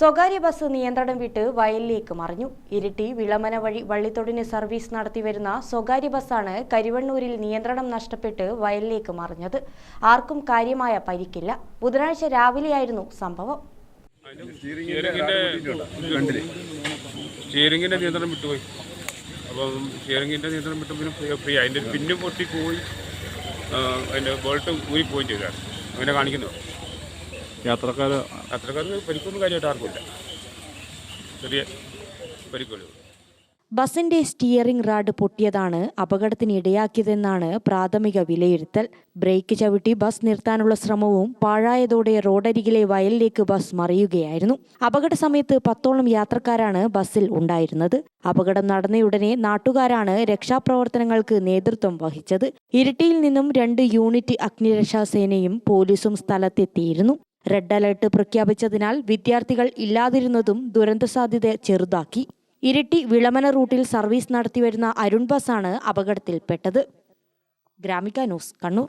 സ്വകാര്യ ബസ് നിയന്ത്രണം വിട്ട് വയലിലേക്ക് മറിഞ്ഞു. ഇരിട്ടി വിളമന വഴി വള്ളിത്തൊടിന് സർവീസ് നടത്തിവരുന്ന സ്വകാര്യ ബസ്സാണ് കരിവണ്ണൂരിൽ നിയന്ത്രണം നഷ്ടപ്പെട്ട് വയലിലേക്ക് മറിഞ്ഞത്. ആർക്കും കാര്യമായ പരിക്കില്ല. ബുധനാഴ്ച രാവിലെയായിരുന്നു സംഭവം. സ്റ്റിയറിംഗിന്റെ സ്റ്റിയറിംഗിന്റെ നിയന്ത്രണം വിട്ടുപോയി. അപ്പം സ്റ്റിയറിംഗിന്റെ നിയന്ത്രണം വിട്ട് പിന്നെ ഫ്രീ. അതിന്റെ പിന്നും പൊട്ടി പോയി. അതിന്റെ ബോൾട്ട് ഊരി പോവുകയും അങ്ങനെ കാണിക്കുന്നു. യാത്രക്കാർ അത്രക്കാർക്ക് പരിക്കൊന്നും കാര്യമായിട്ട് ആർക്കുമില്ല. ചെറിയ പരിക്കുള്ളൂ ബസിന്റെ സ്റ്റിയറിംഗ് റാഡ് പൊട്ടിയതാണ് അപകടത്തിന് ഇടയാക്കിയതെന്നാണ് പ്രാഥമിക വിലയിരുത്തൽ. ബ്രേക്ക് ചവിട്ടി ബസ് നിർത്താനുള്ള ശ്രമവും പാഴായതോടെ റോഡരികിലെ വയലിലേക്ക് ബസ് മറിയുകയായിരുന്നു. അപകട സമയത്ത് പത്തോളം യാത്രക്കാരാണ് ബസ്സിൽ ഉണ്ടായിരുന്നത്. അപകടം നടന്നയുടനെ നാട്ടുകാരാണ് രക്ഷാപ്രവർത്തനങ്ങൾക്ക് നേതൃത്വം വഹിച്ചത്. ഇരിട്ടിയിൽ നിന്നും രണ്ട് യൂണിറ്റ് അഗ്നിരക്ഷാസേനയും പോലീസും സ്ഥലത്തെത്തിയിരുന്നു. റെഡ് അലർട്ട് പ്രഖ്യാപിച്ചതിനാൽ വിദ്യാർത്ഥികൾ ഇല്ലാതിരുന്നതും ദുരന്ത സാധ്യത ചെറുതാക്കി. ഇരിട്ടി വിളമന റൂട്ടിൽ സർവീസ് നടത്തിവരുന്ന അരുൺ ബസ്സാണ് അപകടത്തിൽപ്പെട്ടത്. Gramika news Kannur.